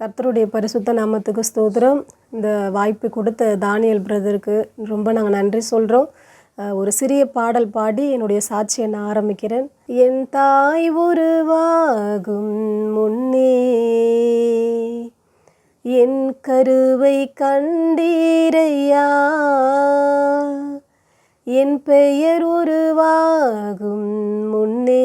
கர்த்தருடைய பரிசுத்த நாமத்துக்கு ஸ்தோத்திரம். இந்த வாய்ப்பு கொடுத்த தானியல் பிரதருக்கு ரொம்ப நாங்கள் நன்றி சொல்கிறோம் ஒரு சிறிய பாடல் பாடி என்னுடைய சாட்சியை நான் ஆரம்பிக்கிறேன். என் தாய் உருவாகும் முன்னே என் கருவை கண்டீரையா? என் பெயர் உருவாகும் முன்னே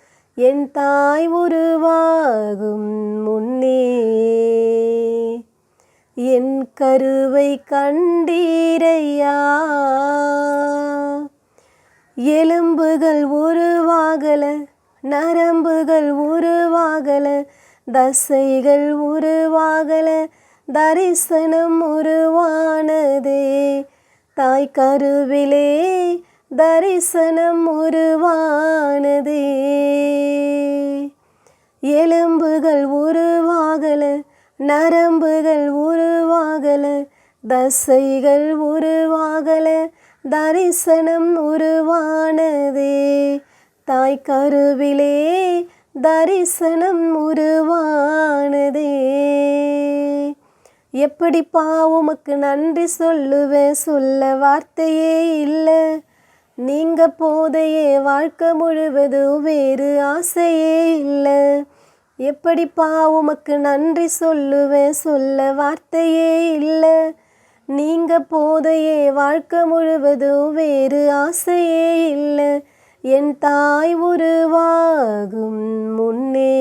என் தாய் உருவாகும் முன்னே. என் கருவை கண்டீரையா. எலும்புகள் உருவாகல நரம்புகள் உருவாகல தசைகள் உருவாகல தரிசனம் உருவானதே. தாய் கருவிலே தரிசனம் உருவானதே. எலும்புகள் உருவாகல நரம்புகள் உருவாகல தசைகள் உருவாகல தரிசனம் உருவானதே. தாய் கருவிலே தரிசனம் உருவானதே. எப்படிப்பா உமக்கு நன்றி சொல்லுவேன் சொல்ல வார்த்தையே இல்லை. நீங்க போதையே வாழ்க்கை முழுவதும் வேறு ஆசையே இல்லை. எப்படிப்பா உமக்கு நன்றி சொல்லுவேன் சொல்ல வார்த்தையே இல்லை. நீங்க போதையே வாழ்க்கை முழுவதும் வேறு ஆசையே இல்லை. என் தாய் உருவாகும் முன்னே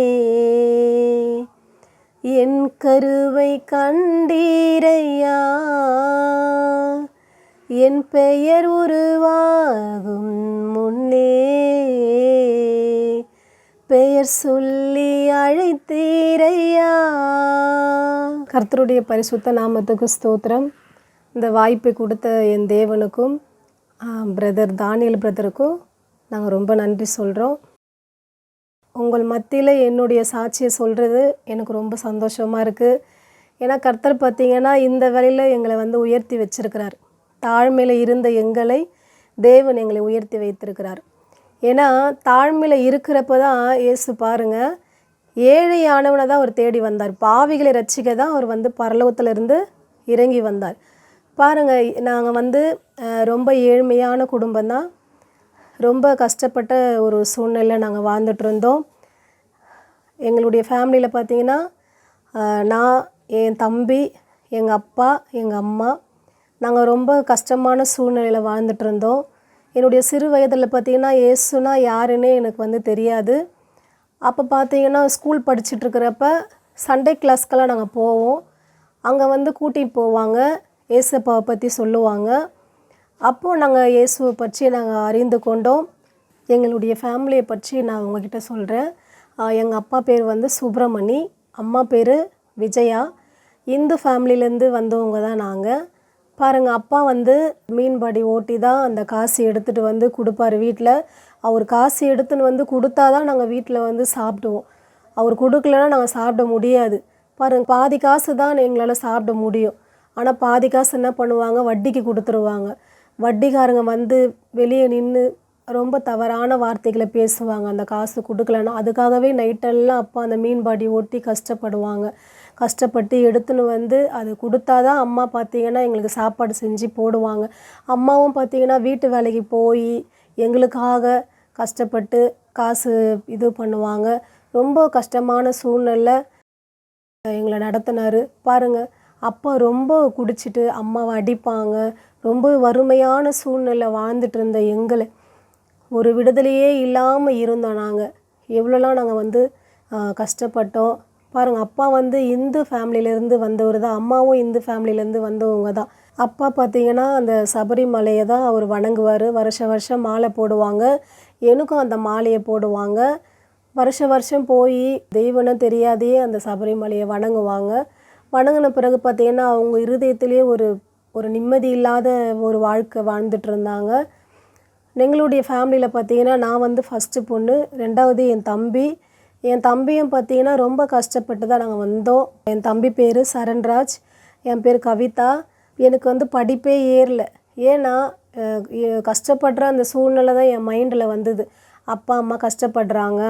என் கருவை கண்டீரையா. என் பெயர் உருவாகும் முன்னே. பெயர் சொல்லி அழைத்தீரையா? கர்த்தருடைய பரிசுத்த நாமத்துக்கு ஸ்தோத்திரம். இந்த வாய்ப்பை கொடுத்த என் தேவனுக்கும் பிரதர் தானியல் பிரதருக்கும் நாங்கள் ரொம்ப நன்றி சொல்கிறோம் உங்கள் மத்தியில் என்னுடைய சாட்சியை சொல்கிறது எனக்கு ரொம்ப சந்தோஷமாக இருக்குது ஏன்னா கர்த்தர் பார்த்திங்கன்னா இந்த வேலையில் எங்களை வந்து உயர்த்தி வச்சிருக்கிறார். தாழ்மையில் இருந்த எங்களை தேவன் எங்களை உயர்த்தி வைத்திருக்கிறார். ஏன்னா தாழ்மையில் இருக்கிறப்ப தான் இயேசு பாருங்கள் ஏழையானவனை தான் அவர் தேடி வந்தார். பாவிகளை ரசிக்க தான் அவர் வந்து பரலோகத்திலிருந்து இறங்கி வந்தார். பாருங்கள் நாங்கள் வந்து ரொம்ப ஏழ்மையான குடும்பம் தான் ரொம்ப கஷ்டப்பட்ட ஒரு சூழ்நிலை நாங்கள் வாழ்ந்துட்டு இருந்தோம் எங்களுடைய ஃபேமிலியில் பார்த்தீங்கன்னா நான் என் தம்பி எங்கள் அப்பா எங்கள் அம்மா நாங்கள் ரொம்ப கஷ்டமான சூழ்நிலையில் வாழ்ந்துட்டு இருந்தோம் என்னுடைய சிறு வயதில் பார்த்திங்கன்னா ஏசுனா யாருன்னே எனக்கு வந்து தெரியாது. அப்போ பார்த்தீங்கன்னா ஸ்கூல் படிச்சுட்ருக்கிறப்ப சண்டே கிளாஸ்க்கெல்லாம் நாங்கள் போவோம். அங்கே வந்து கூட்டிகிட்டு போவாங்க. ஏசப்பாவை பற்றி சொல்லுவாங்க. அப்போது நாங்கள் இயேசுவை பற்றி நாங்கள் அறிந்து கொண்டோம். எங்களுடைய ஃபேமிலியை பற்றி நான் உங்ககிட்ட சொல்கிறேன் எங்கள் அப்பா பேர் வந்து சுப்பிரமணி அம்மா பேர் விஜயா. இந்து ஃபேமிலியிலேருந்து வந்தவங்க தான் நாங்கள் பாருங்கள் அப்பா வந்து மீன்பாடி ஓட்டி தான் அந்த காசு எடுத்துகிட்டு வந்து கொடுப்பாரு வீட்டில் அவர் காசு எடுத்துன்னு வந்து கொடுத்தா தான் நாங்கள் வீட்டில் வந்து சாப்பிடுவோம். அவர் கொடுக்கலன்னா நாங்கள் சாப்பிட முடியாது. பாருங்கள் பாதி காசு தான் எங்களால் சாப்பிட முடியும். ஆனால் பாதி காசு என்ன பண்ணுவாங்க? வட்டிக்கு கொடுத்துருவாங்க. வட்டிக்காரங்க வந்து வெளியே நின்று ரொம்ப தவறான வார்த்தைகளை பேசுவாங்க. அந்த காசு கொடுக்கலன்னா அதுக்காகவே நைட்டெல்லாம் அப்பா அந்த மீன்பாடி ஓட்டி கஷ்டப்படுவாங்க. கஷ்டப்பட்டு எடுத்துன்னு வந்து அது கொடுத்தா தான் அம்மா பார்த்திங்கன்னா எங்களுக்கு சாப்பாடு செஞ்சு போடுவாங்க. அம்மாவும் பார்த்திங்கன்னா வீட்டு வேலைக்கு போய் எங்களுக்காக கஷ்டப்பட்டு காசு இது பண்ணுவாங்க. ரொம்ப கஷ்டமான சூழ்நிலை எங்களை நடத்தினார். பாருங்கள் அப்பா ரொம்ப குடிச்சிட்டு அம்மாவை அடிப்பாங்க. ரொம்ப வறுமையான சூழ்நிலை வாழ்ந்துட்டு இருந்த எங்களை. ஒரு விடுதலையே இல்லாமல் இருந்தோம் நாங்கள் எவ்வளோலாம் நாங்கள் வந்து கஷ்டப்பட்டோம். பாருங்கள் அப்பா வந்து இந்து ஃபேமிலியிலேருந்து வந்தவர் தான். அம்மாவும் இந்து ஃபேமிலியிலேருந்து வந்தவங்க தான். அப்பா பார்த்தீங்கன்னா அந்த சபரிமலையை தான் அவர் வணங்குவார். வருஷ வருஷம் மாலை போடுவாங்க. எனக்கும் அந்த மாலையை போடுவாங்க. வருஷ வருஷம் போய் தெய்வனும் தெரியாதையே அந்த சபரிமலையை வணங்குவாங்க. வணங்கின பிறகு பார்த்திங்கன்னா அவங்க இருதயத்திலேயே ஒரு ஒரு நிம்மதி இல்லாத ஒரு வாழ்க்கை வாழ்ந்துட்டு இருந்தாங்க. எங்களுடைய ஃபேமிலியில் பார்த்தீங்கன்னா நான் வந்து ஃபஸ்ட்டு பொண்ணு ரெண்டாவது என் தம்பி என் தம்பியும் பார்த்தீங்கன்னா ரொம்ப கஷ்டப்பட்டு தான் நாங்கள் வந்தோம். என் தம்பி பேர் சரண்ராஜ் என் பேர் கவிதா. எனக்கு வந்து படிப்பே ஏறல. ஏன்னா கஷ்டப்படுற அந்த சூழ்நிலை தான் என் மைண்டில் வந்தது. அப்பா அம்மா கஷ்டப்படுறாங்க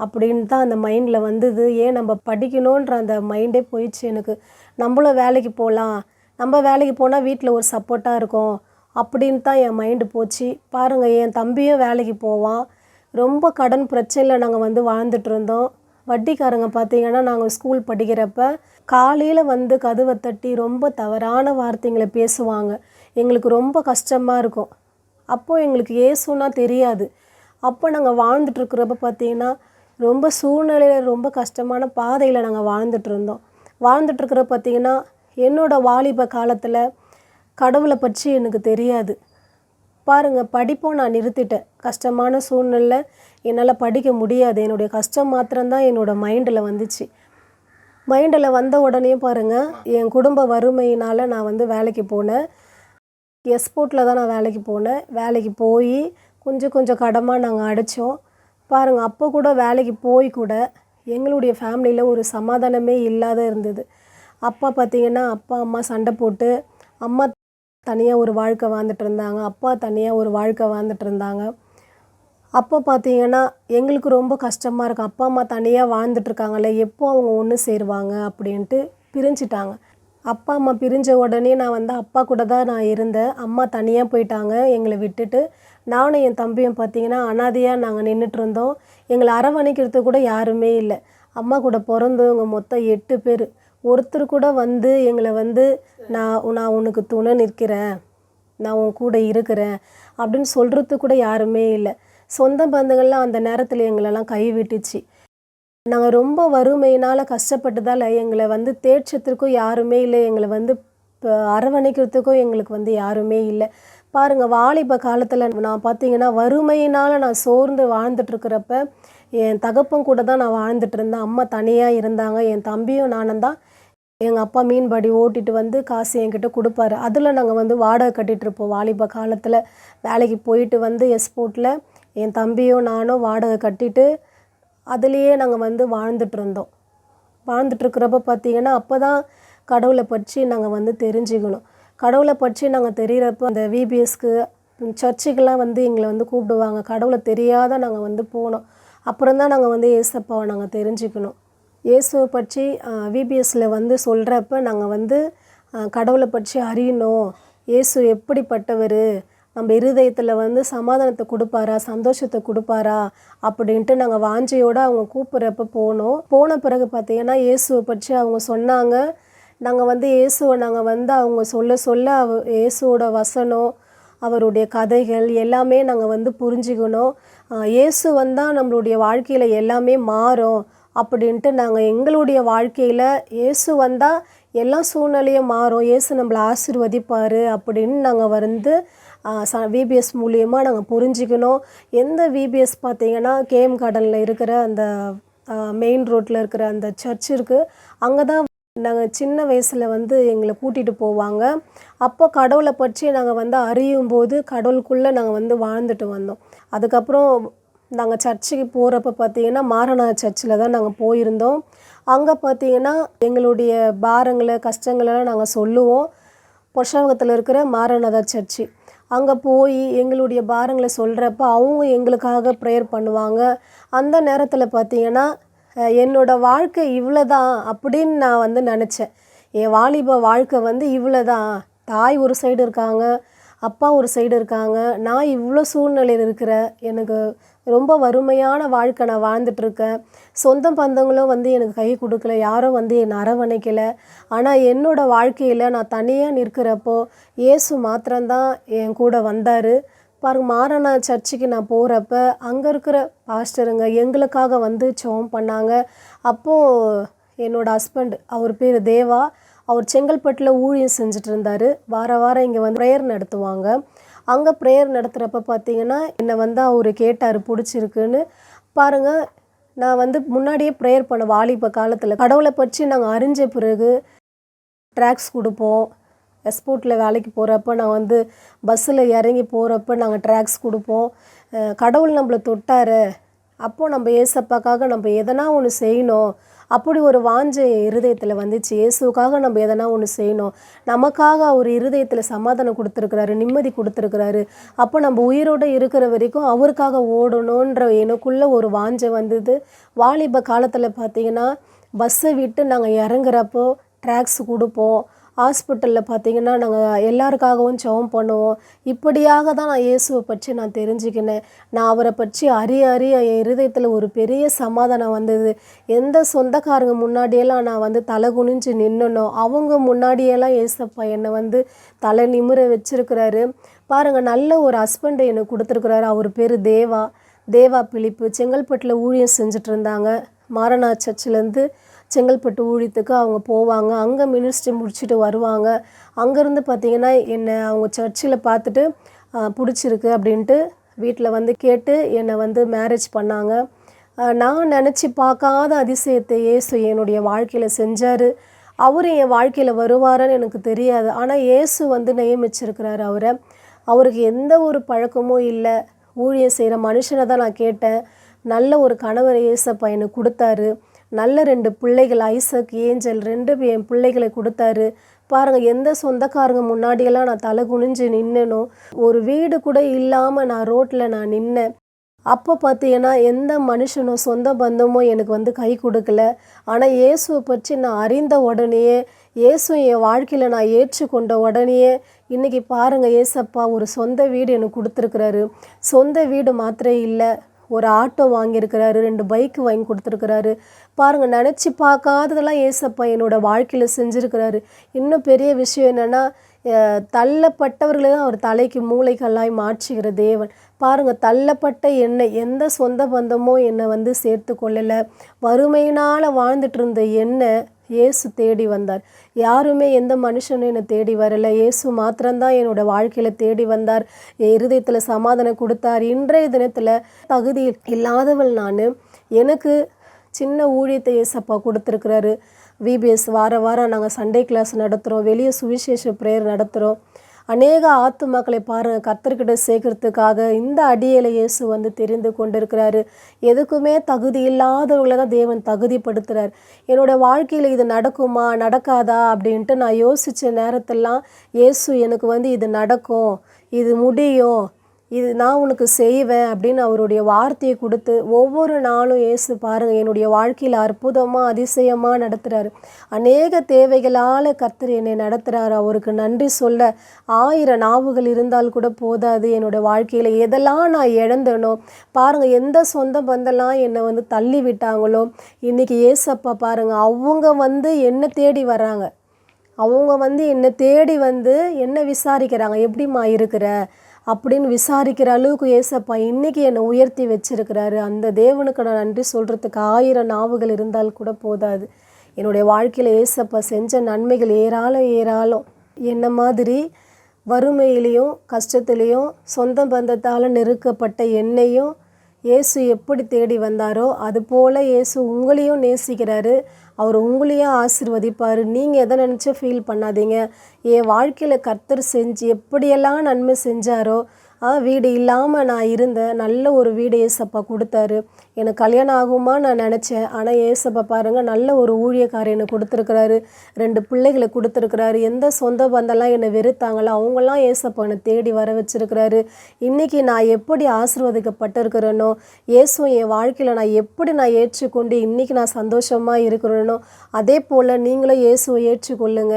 அப்படின்னு தான் அந்த மைண்டில் வந்தது. ஏன் நம்ம படிக்கணுன்ற அந்த மைண்டே போயிடுச்சு எனக்கு. நம்மளும் வேலைக்கு போகலாம் நம்ம வேலைக்கு போனால் வீட்டில் ஒரு சப்போர்ட்டாக இருக்கும் அப்படின்னு தான் என் மைண்டு போச்சு. பாருங்கள் என் தம்பியும் வேலைக்கு போவான். ரொம்ப கடன் பிரச்சனையில் நாங்கள் வந்து வாழ்ந்துட்டு இருந்தோம் வட்டிக்காரங்க பார்த்தீங்கன்னா நாங்கள் ஸ்கூல் படிக்கிறப்ப காலையில் வந்து கதவை தட்டி ரொம்ப தவறான வார்த்தைங்களை பேசுவாங்க. எங்களுக்கு ரொம்ப கஷ்டமாக இருக்கும். அப்போது எங்களுக்கு ஏசுனா தெரியாது. அப்போ நாங்கள் வாழ்ந்துட்டுருக்குறப்ப பார்த்தீங்கன்னா ரொம்ப சூழ்நிலையில் ரொம்ப கஷ்டமான பாதையில் நாங்கள் வாழ்ந்துட்டு இருந்தோம் வாழ்ந்துட்டுருக்குற பார்த்திங்கன்னா பார்த்தீங்கன்னா வாலிப காலத்தில் கடவுளை பற்றி எனக்கு தெரியாது. பாருங்க படிப்பும் நான் நிறுத்திட்டேன். கஷ்டமான சூழ்நிலை என்னால் படிக்க முடியாது. என்னுடைய கஷ்டம் மாத்திரம்தான் என்னோட மைண்டில் வந்துச்சு. மைண்டில் வந்த உடனே பாருங்கள் என் குடும்ப வறுமையினால் நான் வந்து வேலைக்கு போனேன். எஸ்போர்ட்டில் தான் நான் வேலைக்கு போனேன். வேலைக்கு போய் கொஞ்சம் கொஞ்சம் கடமாக நாங்கள் அடித்தோம் பாருங்கள் அப்போ கூட வேலைக்கு போய் கூட எங்களுடைய ஃபேமிலியில் ஒரு சமாதானமே இல்லாத இருந்தது. அப்பா பார்த்தீங்கன்னா அப்பா அம்மா சண்டை போட்டு அம்மா தனியாக ஒரு வாழ்க்கை வாழ்ந்துட்டு இருந்தாங்க. அப்பா தனியாக ஒரு வாழ்க்கை வாழ்ந்துட்டு இருந்தாங்க. அப்போ பார்த்தீங்கன்னா எங்களுக்கு ரொம்ப கஷ்டமாக இருக்கும் அப்பா அம்மா தனியாக வாழ்ந்துட்டுருக்காங்களே எப்போ அவங்க ஒன்று சேருவாங்க அப்படின்ட்டு பிரிஞ்சிட்டாங்க. அப்பா அம்மா பிரிஞ்ச உடனே நான் வந்து அப்பா கூட தான் நான் இருந்தேன். அம்மா தனியாக போயிட்டாங்க எங்களை விட்டுட்டு. நானும் என் தம்பியும் பார்த்தீங்கன்னா அனாதையாக நாங்கள் நின்றுட்டு இருந்தோம். எங்களை அரவணைக்கிறது கூட யாருமே இல்லை. அம்மா கூட பிறந்தவங்க மொத்தம் எட்டு பேர். ஒருத்தர் கூட வந்து எங்களை வந்து நான் நான் உனக்கு துணை நிற்கிறேன். நான் உன் கூட இருக்கிறேன். அப்படின்னு சொல்கிறது கூட யாருமே இல்லை. சொந்த பந்தங்கள்லாம் அந்த நேரத்தில் எங்களெல்லாம் கைவிட்டுச்சு. நாங்கள் ரொம்ப வறுமையினால் கஷ்டப்பட்டதால் எங்களை வந்து தேட்சத்திற்கும் யாருமே இல்லை. எங்களை வந்து இப்போ அரவணைக்கிறதுக்கும் எங்களுக்கு வந்து யாருமே இல்லை. பாருங்கள் வாலிப காலத்தில் நான் பார்த்தீங்கன்னா வறுமையினால் நான் சோர்ந்து வாழ்ந்துட்டுருக்கிறப்ப என் தகப்பன் கூட தான் நான் வாழ்ந்துட்டு இருந்தேன் அம்மா தனியாக இருந்தாங்க என் தம்பியும் நானும் தான். எங்கள் அப்பா மீன்படி ஓட்டிட்டு வந்து காசு என்கிட்ட கொடுப்பாரு. அதில் நாங்கள் வந்து வாடகை கட்டிகிட்ருப்போம் இருப்போம் வாலிப காலத்தில் வேலைக்கு போயிட்டு வந்து எஸ்போர்ட்டில் என் தம்பியும் நானும் வாடகை கட்டிட்டு அதுலேயே நாங்கள் வந்து வாழ்ந்துட்டு இருந்தோம் வாழ்ந்துட்டுருக்கிறப்ப பார்த்தீங்கன்னா அப்போ தான் கடவுளை பற்றி நாங்கள் வந்து தெரிஞ்சுக்கணும். கடவுளை பற்றி நாங்கள் தெரிகிறப்போ அந்த விபிஎஸ்க்கு சர்ச்சுக்கெல்லாம் வந்து எங்களை வந்து கூப்பிடுவாங்க. கடவுளை தெரியாத நாங்கள் வந்து போனோம். அப்புறம் தான் நாங்கள் வந்து ஏசப்பாவை நாங்கள் தெரிஞ்சுக்கணும். இயேசுவை பற்றி விபிஎஸ்சில் வந்து சொல்கிறப்ப நாங்கள் வந்து கடவுளை பற்றி அறியணும். இயேசு எப்படிப்பட்டவர்? நம்ம இருதயத்தில் வந்து சமாதானத்தை கொடுப்பாரா? சந்தோஷத்தை கொடுப்பாரா? அப்படின்ட்டு நாங்கள் வாஞ்சையோடு அவங்க கூப்பிட்றப்ப போனோம். போன பிறகு பார்த்தீங்கன்னா இயேசுவை பற்றி அவங்க சொன்னாங்க. நாங்கள் வந்து இயேசுவை நாங்கள் வந்து அவங்க சொல்ல சொல்ல அவ இயேசுவோட வசனம் அவருடைய கதைகள் எல்லாமே நாங்கள் வந்து புரிஞ்சுக்கணும். இயேசு வந்தால் நம்மளுடைய வாழ்க்கையில் எல்லாமே மாறும் அப்படின்ட்டு நாங்கள் எங்களுடைய வாழ்க்கையில் இயேசு வந்தால் எல்லா சூழ்நிலையும் மாறும். இயேசு நம்மளை ஆசிர்வதிப்பார் அப்படின்னு நாங்கள் வந்து ச விபிஎஸ் மூலியமாக நாங்கள் புரிஞ்சுக்கணும். எந்த விபிஎஸ் பார்த்தீங்கன்னா கேஎம் கார்டனில் இருக்கிற அந்த மெயின் ரோட்டில் இருக்கிற அந்த சர்ச் இருக்குது அங்கே தான் நாங்கள் சின்ன வயசில் வந்து எங்களை கூட்டிகிட்டு போவாங்க. அப்போ கடவுளை பற்றி நாங்கள் வந்து அறியும் போது கடவுளுக்குள்ளே நாங்கள் வந்து வாழ்ந்துட்டு வந்தோம். அதுக்கப்புறம் நாங்கள் சர்ச்சுக்கு போகிறப்ப பார்த்தீங்கன்னா மாரணா சர்ச்சில் தான் நாங்கள் போயிருந்தோம். அங்கே பார்த்தீங்கன்னா எங்களுடைய பாரங்களை கஷ்டங்களெல்லாம் நாங்கள் சொல்லுவோம். பொஷாவகத்தில் இருக்கிற மாரணாதா சர்ச்சு. அங்கே போய் எங்களுடைய பாரங்களை சொல்கிறப்ப அவங்க எங்களுக்காக ப்ரேயர் பண்ணுவாங்க. அந்த நேரத்தில் பார்த்தீங்கன்னா என்னோடய என்னோட வாழ்க்கை இவ்வளோதான் அப்படின்னு நான் வந்து நினச்சேன். என் வாலிப வாழ்க்கை வந்து இவ்வளோதான் தாய் ஒரு சைடு இருக்காங்க அப்பா ஒரு சைடு இருக்காங்க. நான் இவ்வளோ சூழ்நிலையில் இருக்கிறேன் எனக்கு ரொம்ப வறுமையான வாழ்க்கை நான் வாழ்ந்துட்டுருக்கேன் சொந்த பந்தங்களும் வந்து எனக்கு கை கொடுக்கல யாரும் வந்து என்னை அரவணைக்கலை. ஆனால் என்னோடய வாழ்க்கையில் நான் தனியாக நிற்கிறப்போ இயேசு மாத்திரம்தான் என் கூட வந்தார். பாருங்க மாரணா சர்ச்சுக்கு நான் போகிறப்ப அங்கே இருக்கிற பாஸ்டருங்க எங்களுக்காக வந்து ஜெபம் பண்ணாங்க. அப்போது என்னோட ஹஸ்பண்ட் அவர் பேர் தேவா. அவர் செங்கல்பட்டில் ஊழியம் செஞ்சுட்டு இருந்தார். வார வாரம் இங்கே வந்து ப்ரேயர் நடத்துவாங்க. அங்கே ப்ரேயர் நடத்துகிறப்ப பார்த்தீங்கன்னா என்னை வந்து அவர் கேட்டார் பிடிச்சிருக்குன்னு. பாருங்கள் நான் வந்து முன்னாடியே ப்ரேயர் பண்ண வாலிப காலத்தில் கடவுளை பற்றி நாங்கள் அறிஞ்ச பிறகு ட்ராக்ஸ் கொடுப்போம். எஸ்போர்ட்டில் வேலைக்கு போகிறப்ப நான் வந்து பஸ்ஸில் இறங்கி போகிறப்ப நாங்கள் ட்ராக்ஸ் கொடுப்போம். கடவுள் நம்மளை தொட்டார். அப்போது நம்ம ஏசப்பாக்காக நம்ம எதனா ஒன்று செய்யணும். அப்படி ஒரு வாஞ்சை இருதயத்தில் வந்துச்சு. இயேசுக்காக நம்ம எதனா ஒன்று செய்யணும். நமக்காக அவர் இருதயத்தில் சமாதானம் கொடுத்துருக்கிறாரு நிம்மதி கொடுத்துருக்கிறாரு. அப்போ நம்ம உயிரோடு இருக்கிற வரைக்கும் அவருக்காக ஓடணுன்ற எனக்குள்ளே ஒரு வாஞ்சை வந்தது. வாலிப காலத்தில் பார்த்தீங்கன்னா பஸ்ஸை விட்டு நாங்கள் இறங்குறப்போ ட்ராக்ஸ் கொடுப்போம். ஹாஸ்பிட்டலில் பார்த்தீங்கன்னா நாங்கள் எல்லாருக்காகவும் ஜெபம் பண்ணுவோம். இப்படியாக தான் நான் இயேசுவை பற்றி நான் தெரிஞ்சுக்கினேன். நான் அவரை பற்றி அறிய அறிய என் இருதயத்தில் ஒரு பெரிய சமாதானம் வந்தது. எந்த சொந்தக்காரங்க முன்னாடியெல்லாம் நான் வந்து தலை குனிஞ்சு நின்னனோ அவங்க முன்னாடியெல்லாம் ஏசப்பா என்னை வந்து தலை நிமிர வச்சிருக்கிறாரு. பாருங்கள் நல்ல ஒரு ஹஸ்பண்டை எனக்கு கொடுத்துருக்குறாரு. அவர் பேர் தேவா. தேவா பிலிப்பு. செங்கல்பட்டில் ஊழியம் செஞ்சுட்டு இருந்தாங்க. மாரனா சர்ச்சிலேருந்து செங்கல்பட்டு ஊழியத்துக்கு அவங்க போவாங்க. அங்கே மினிஸ்ட்ரி முடிச்சுட்டு வருவாங்க. அங்கேருந்து பார்த்தீங்கன்னா என்னை அவங்க சர்ச்சில் பார்த்துட்டு பிடிச்சிருக்கு அப்படின்ட்டு வீட்டில் வந்து கேட்டு என்னை வந்து மேரேஜ் பண்ணாங்க. நான் நினச்சி பார்க்காத அதிசயத்தை இயேசு என்னுடைய வாழ்க்கையில் செஞ்சார். அவர் என் வாழ்க்கையில் வருவாருன்னு எனக்கு தெரியாது. ஆனால் இயேசு வந்து நியமிச்சிருக்கிறாரு அவரை. அவருக்கு எந்த ஒரு பழக்கமும் இல்லை. ஊழியம் செய்கிற மனுஷனை தான் நான் கேட்டேன். நல்ல ஒரு கணவர் இயேசப்பா எனக்கு கொடுத்தாரு. நல்ல ரெண்டு பிள்ளைகள் ஐசக் ஏஞ்சல் ரெண்டு என் பிள்ளைகளை கொடுத்தாரு. பாருங்கள் எந்த சொந்தக்காரங்க முன்னாடியெல்லாம் நான் தலை குனிஞ்சு நின்னனோ ஒரு வீடு கூட இல்லாமல் நான் ரோட்டில் நான் நின்னேன். அப்போ பார்த்தீங்கன்னா எந்த மனுஷனும் சொந்த பந்தமோ எனக்கு வந்து கை கொடுக்கல. ஆனால் இயேசுவை பற்றி நான் அறிந்த உடனேயே இயேசு என் வாழ்க்கையில் நான் ஏற்றுக்கொண்ட உடனேயே இன்றைக்கி பாருங்கள் ஏசப்பா ஒரு சொந்த வீடு எனக்கு கொடுத்துருக்குறாரு. சொந்த வீடு மாத்திரம் இல்லை ஒரு ஆட்டோ வாங்கியிருக்கிறாரு ரெண்டு பைக் வாங்கி கொடுத்துருக்குறாரு. பாருங்கள் நினச்சி பார்க்காததெல்லாம் ஏசப்பா என்னோடய வாழ்க்கையில் செஞ்சுருக்கிறாரு. இன்னும் பெரிய விஷயம் என்னென்னா தள்ளப்பட்டவர்களை தான் அவர் தலைக்கு மூளைகளாய் மாற்றுகிற தேவன். பாருங்கள் தள்ளப்பட்ட என்னை எந்த சொந்த பந்தமோ என்னை வந்து சேர்த்து கொள்ளலை. வறுமையினால் வாழ்ந்துட்டு இருந்த என்னை இயேசு தேடி வந்தார். யாருமே எந்த மனுஷனும் என்னை தேடி வரலை. இயேசு மாத்திரம்தான் என்னோட வாழ்க்கையில் தேடி வந்தார். என் இருதயத்தில் சமாதானம் கொடுத்தார். இன்றைய தினத்தில் தகுதி இல்லாதவள் நான். எனக்கு சின்ன ஊழியத்தை ஏசப்பா கொடுத்துருக்குறாரு. விபிஎஸ் வார வாரம் நாங்கள் சண்டே கிளாஸ் நடத்துகிறோம் வெளியே சுவிசேஷ ப்ரேயர் நடத்துகிறோம் அநேக ஆத்துமாக்களை பாருங்கள் கத்தர்கிட்ட சேர்க்கறதுக்காக இந்த அடியலை இயேசு வந்து தெரிந்து கொண்டிருக்கிறாரு. எதுக்குமே தகுதி இல்லாதவர்களை தான் தேவன் தகுதிப்படுத்துகிறார் என்னோடய வாழ்க்கையில் இது நடக்குமா நடக்காதா அப்படின்ட்டு நான் யோசித்த நேரத்தெல்லாம் இயேசு எனக்கு வந்து இது நடக்கும் இது முடியும் இது நான் உனக்கு செய்வேன் அப்படின்னு அவருடைய வார்த்தையை கொடுத்து ஒவ்வொரு நாளும் ஏசு பாருங்கள் என்னுடைய வாழ்க்கையில் அற்புதமாக அதிசயமாக நடத்துகிறாரு அநேக தேவைகளால் கர்த்தர் என்னை நடத்துகிறாரு அவருக்கு நன்றி சொல்ல ஆயிரம் நாவுகள் இருந்தால் கூட போதாது. என்னுடைய வாழ்க்கையில் எதெல்லாம் நான் இழந்தேனோ பாருங்கள் எந்த சொந்த பந்தெல்லாம் என்னை வந்து தள்ளி விட்டாங்களோ இன்றைக்கி ஏசப்பா பாருங்கள் அவங்க வந்து என்னை தேடி வர்றாங்க. அவங்க வந்து என்னை தேடி வந்து என்ன விசாரிக்கிறாங்க. எப்படிம்மா இருக்கிற? அப்படின்னு விசாரிக்கிற அளவுக்கு ஏசப்பா இன்னைக்கு என்னை உயர்த்தி வச்சிருக்கிறாரு. அந்த தேவனுக்கு நான் நன்றி சொல்கிறதுக்கு ஆயிரம் நாவுகள் இருந்தால் கூட போதாது. என்னுடைய வாழ்க்கையில் ஏசப்பா செஞ்ச நன்மைகள் ஏராளம் ஏராளம். என்ன மாதிரி வறுமையிலையும் கஷ்டத்துலேயும் சொந்த பந்தத்தால் நெருக்கப்பட்ட என்னையும் இயேசு எப்படி தேடி வந்தாரோ அதுபோல் இயேசு உங்களையும் நேசிக்கிறாரு. அவர் உங்களையும் ஆசிர்வதிப்பார். நீங்கள் எதை நினச்சோ ஃபீல் பண்ணாதீங்க. என் வாழ்க்கையில் கர்த்தர் செஞ்சு எப்படியெல்லாம் நன்மை செஞ்சாரோ வீடு இல்லாமல் நான் இருந்தேன். நல்ல ஒரு வீடு ஏசப்பா கொடுத்தாரு. எனக்கு கல்யாணம் ஆகுமா நான் நினச்சேன். ஆனால் ஏசப்பா பாருங்கள் நல்ல ஒரு ஊழியக்காரர் என்னை கொடுத்துருக்குறாரு. ரெண்டு பிள்ளைகளை கொடுத்துருக்குறாரு. எந்த சொந்த பந்தம்லாம் என்னை வெறுத்தாங்களோ அவங்களாம் ஏசப்பா என்னை தேடி வர வச்சுருக்கிறாரு. இன்றைக்கி நான் எப்படி ஆசீர்வதிக்கப்பட்டிருக்கிறேனோ இயேசுவை என் வாழ்க்கையில் நான் எப்படி நான் ஏற்றுக்கொண்டு இன்றைக்கி நான் சந்தோஷமாக இருக்கிறேனோ அதே போல் நீங்களும் இயேசுவை ஏற்றுக்கொள்ளுங்க.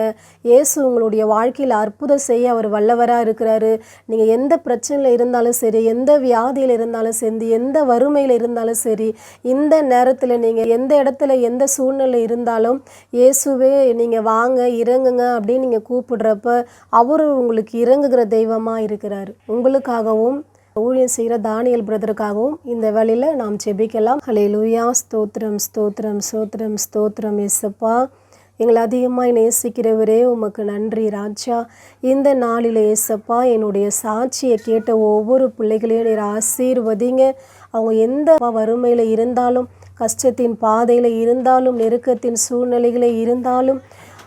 இயேசு உங்களுடைய வாழ்க்கையில் அற்புதம் செய்ய அவர் வல்லவராக இருக்கிறாரு. நீங்கள் எந்த பிரச்சனையில் இருந்தாலும் சரி எந்த வியாதியில் இருந்தாலும் சரி எந்த வறுமையில் இருந்தாலும் சரி சரி இந்த நேரத்தில் நீங்கள் எந்த இடத்துல எந்த சூழ்நிலை இருந்தாலும் இயேசுவே நீங்கள் வாங்க இறங்குங்க அப்படின்னு நீங்கள் கூப்பிடுறப்ப அவர் உங்களுக்கு இறங்குகிற தெய்வமாக இருக்கிறார். உங்களுக்காகவும் ஊழியம் செய்கிற தானியல் பிரதருக்காகவும் இந்த வேலையில் நாம் ஜெபிக்கலாம். ஹலே லூயா ஸ்தோத்திரம் ஸ்தோத்திரம் ஸ்தோத்திரம் ஸ்தோத்திரம் எஸ்ஸப்பா எங்களை அதிகமாக நேசிக்கிறவரே உமக்கு நன்றி ராஜா. இந்த நாளில் ஏசப்பா என்னுடைய சாட்சியை கேட்ட ஒவ்வொரு பிள்ளைகளையும் நீர் ஆசீர்வதிங்க. அவங்க எந்த வறுமையில் இருந்தாலும் கஷ்டத்தின் பாதையில் இருந்தாலும் நெருக்கத்தின் சூழ்நிலைகளில் இருந்தாலும்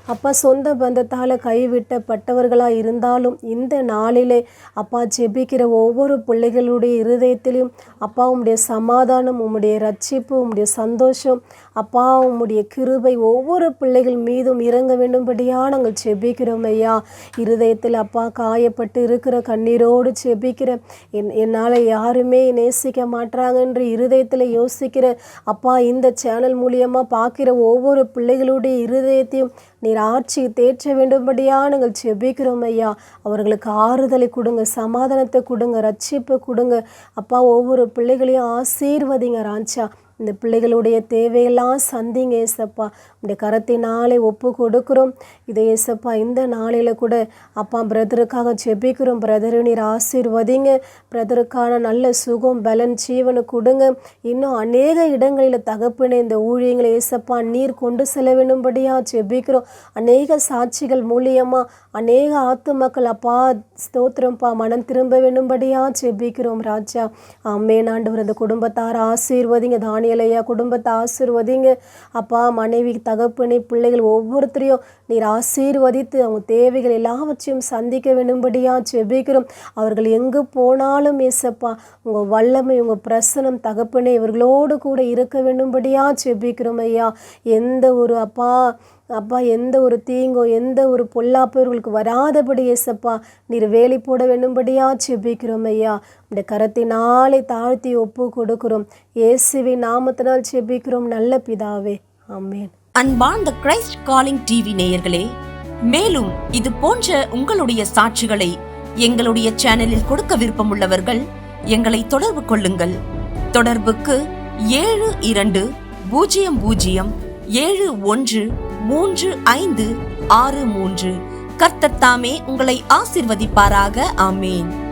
அப்பா சொந்த பந்தத்தால் கைவிட்டப்பட்டவர்களாக இருந்தாலும் இந்த நாளிலே அப்பா ஜெபிக்கிற ஒவ்வொரு பிள்ளைகளுடைய இருதயத்திலும் அப்பா உம்முடைய சமாதானம் உம்முடைய ரட்சிப்பு உம்முடைய சந்தோஷம் அப்பா உம்முடைய கிருபை ஒவ்வொரு பிள்ளைகள் மீதும் இறங்க வேண்டும்படியாக நாங்கள் செபிக்கிறோம் ஐயா. இருதயத்தில் அப்பா காயப்பட்டு இருக்கிற கண்ணீரோடு செபிக்கிற என் என்னால் யாருமே நேசிக்க மாட்டாங்க என்று இருதயத்தில் யோசிக்கிற அப்பா இந்த சேனல் மூலியமாக பார்க்கிற ஒவ்வொரு பிள்ளைகளுடைய இருதயத்தையும் நீர் ஆட்சியை தேற்ற வேண்டும்படியா நாங்கள் செபிக்கிறோம் ஐயா. அவர்களுக்கு ஆறுதலை கொடுங்க சமாதானத்தை கொடுங்க ரட்சிப்பை கொடுங்க. அப்பா ஒவ்வொரு பிள்ளைகளையும் ஆசீர்வதிங்க ராஞ்சா இந்த பிள்ளைகளுடைய தேவையெல்லாம் சந்திங்க ஏசப்பா. இந்த கரத்தினாலே ஒப்பு கொடுக்குறோம் இதை ஏசப்பா இந்த நாளில் கூட அப்பா பிரதருக்காக ஜெபிக்கிறோம். பிரதரு நீர் ஆசீர்வதிங்க. பிரதருக்கான நல்ல சுகம் பலன் ஜீவனை கொடுங்க. இன்னும் அநேக இடங்களில் தகப்பின இந்த ஊழியங்களை ஏசப்பா நீர் கொண்டு செல்ல வேண்டும்படியாக ஜெபிக்கிறோம். அநேக சாட்சிகள் மூலியமாக அநேக ஆத்து மக்கள் அப்பா ஸ்தோத்திரம்ப்பா மனம் திரும்ப வேண்டும்படியாக ஜெபிக்கிறோம் ராஜா. அம்மே நாண்டு இந்த குடும்பத்தார் ஆசீர்வதிங்க தானியலையா குடும்பத்தை ஆசீர்வதிங்க. அப்பா மனைவி தகப்பனை பிள்ளைகள் ஒவ்வொருத்தரையும் நீர் ஆசீர்வதித்து அவங்க தேவைகள் எல்லாவற்றையும் சந்திக்க வேண்டும்படியாக செபிக்கிறோம் அவர்கள் எங்கு போனாலும் ஏசப்பா உங்கள் வல்லமை உங்கள் பிரசனம் தகப்பனே இவர்களோடு கூட இருக்க வேண்டும்படியாக செபிக்கிறோம் ஐயா. எந்த ஒரு அப்பா அப்பா எந்த ஒரு தீங்கோ எந்த ஒரு பொல்லாப்பு இவர்களுக்கு வராதபடி ஏசப்பா நீர் வேலை போட வேண்டும்படியா செபிக்கிறோம் ஐயா. இந்த கரத்தினாலே தாழ்த்தி ஒப்பு கொடுக்கிறோம். இயேசுவின் நாமத்தினால் செபிக்கிறோம் நல்ல பிதாவே. ஆமென். அன்பார்ந்த கிரைஸ்ட் காலிங் டிவி நேயர்களே மேலும் இது போன்ற உங்களுடைய சாட்சிகளை எங்களுடைய சேனலில் கொடுக்க விருப்பமுள்ளவர்கள் எங்களை தொடர்பு கொள்ளுங்கள். தொடர்புக்கு ஏழு இரண்டு பூஜ்ஜியம் பூஜ்ஜியம் ஏழு ஒன்று மூன்று ஐந்து ஆறு மூன்று. கர்த்தத்தாமே உங்களை ஆசிர்வதிப்பாராக. ஆமேன்.